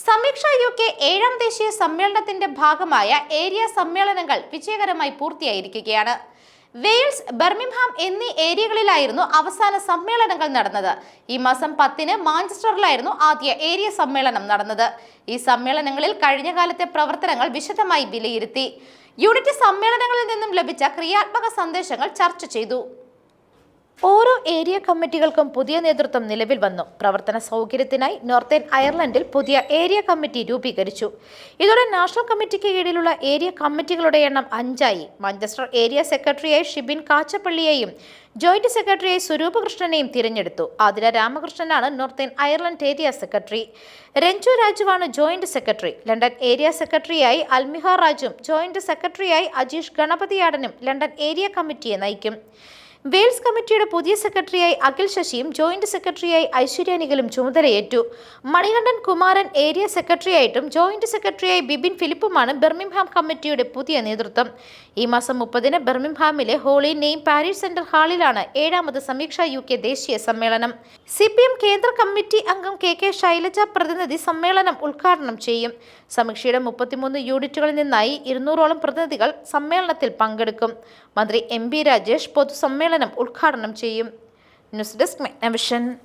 സമീക്ഷ U K ഏഴാം ദേശീയ സമ്മേളനത്തിന്റെ ഭാഗമായ ഏരിയ സമ്മേളനങ്ങൾ വിജയകരമായി പൂർത്തിയായിരിക്കുകയാണ്. വെയിൽസ് ബർമിംഹാം എന്നീ ഏരിയകളിലായിരുന്നു അവസാന സമ്മേളനങ്ങൾ നടന്നത്. ഈ മാസം പത്തിന് മാഞ്ചസ്റ്ററിലായിരുന്നു ആദ്യ ഏരിയ സമ്മേളനം നടന്നത്. ഈ സമ്മേളനങ്ങളിൽ കഴിഞ്ഞ കാലത്തെ പ്രവർത്തനങ്ങൾ വിശദമായി വിലയിരുത്തി. യൂണിറ്റ് സമ്മേളനങ്ങളിൽ നിന്നും ലഭിച്ച ക്രിയാത്മക സന്ദേശങ്ങൾ ചർച്ച ചെയ്തു. ഓരോ ഏരിയ കമ്മിറ്റികൾക്കും പുതിയ നേതൃത്വം നിലവിൽ വന്നു. പ്രവർത്തന സൗകര്യത്തിനായി നോർത്തേൺ അയർലൻഡിൽ പുതിയ ഏരിയ കമ്മിറ്റി രൂപീകരിച്ചു. ഇതോടെ നാഷണൽ കമ്മിറ്റിക്ക് കീഴിലുള്ള ഏരിയ കമ്മിറ്റികളുടെ എണ്ണം അഞ്ചായി. മാഞ്ചസ്റ്റർ ഏരിയ സെക്രട്ടറിയായി ഷിബിൻ കാച്ചപ്പള്ളിയെയും ജോയിന്റ് സെക്രട്ടറിയായി സ്വരൂപകൃഷ്ണനെയും തിരഞ്ഞെടുത്തു. ആതിര രാമകൃഷ്ണനാണ് northern Ireland area secretary. Ranju രാജുവാണ് ജോയിന്റ് സെക്രട്ടറി. ലണ്ടൻ ഏരിയ സെക്രട്ടറിയായി അൽമിഹ രാജും ജോയിന്റ് സെക്രട്ടറിയായി അജീഷ് ഗണപതിയാടനും ലണ്ടൻ ഏരിയ കമ്മിറ്റിയെ നയിക്കും. വെയിൽസ് കമ്മിറ്റിയുടെ പുതിയ സെക്രട്ടറിയായി അഖിൽ ശശിയും ജോയിന്റ് സെക്രട്ടറിയായി ഐശ്വര്യ നിഖിലും ചുമതലയേറ്റു. മണികണ്ഠൻ കുമാരൻ ഏരിയ സെക്രട്ടറിയായിട്ടും ജോയിന്റ് സെക്രട്ടറിയായി ബിബിൻ ഫിലിപ്പുമാണ് ബെർമിംഹാം കമ്മിറ്റിയുടെ പുതിയ നേതൃത്വം. ഈ മാസം മുപ്പതിന് ബെർമിംഹാമിലെ ഹോളി നെയിം പാരീസ് സെന്റർ ഹാളിലാണ് ഏഴാമത് സമീക്ഷ യു കെ ദേശീയ സമ്മേളനം. സി പി എം കേന്ദ്ര കമ്മിറ്റി അംഗം കെ കെ ശൈലജ പ്രതിനിധി സമ്മേളനം ഉദ്ഘാടനം ചെയ്യും. സമീക്ഷയുടെ മുപ്പത്തിമൂന്ന് യൂണിറ്റുകളിൽ നിന്നായി ഇരുന്നൂറോളം പ്രതിനിധികൾ സമ്മേളനത്തിൽ പങ്കെടുക്കും. മന്ത്രി എം ബി രാജേഷ് പൊതുസമ്മേളനം ഉദ്ഘാടനം ചെയ്യും. News desk Magnavision.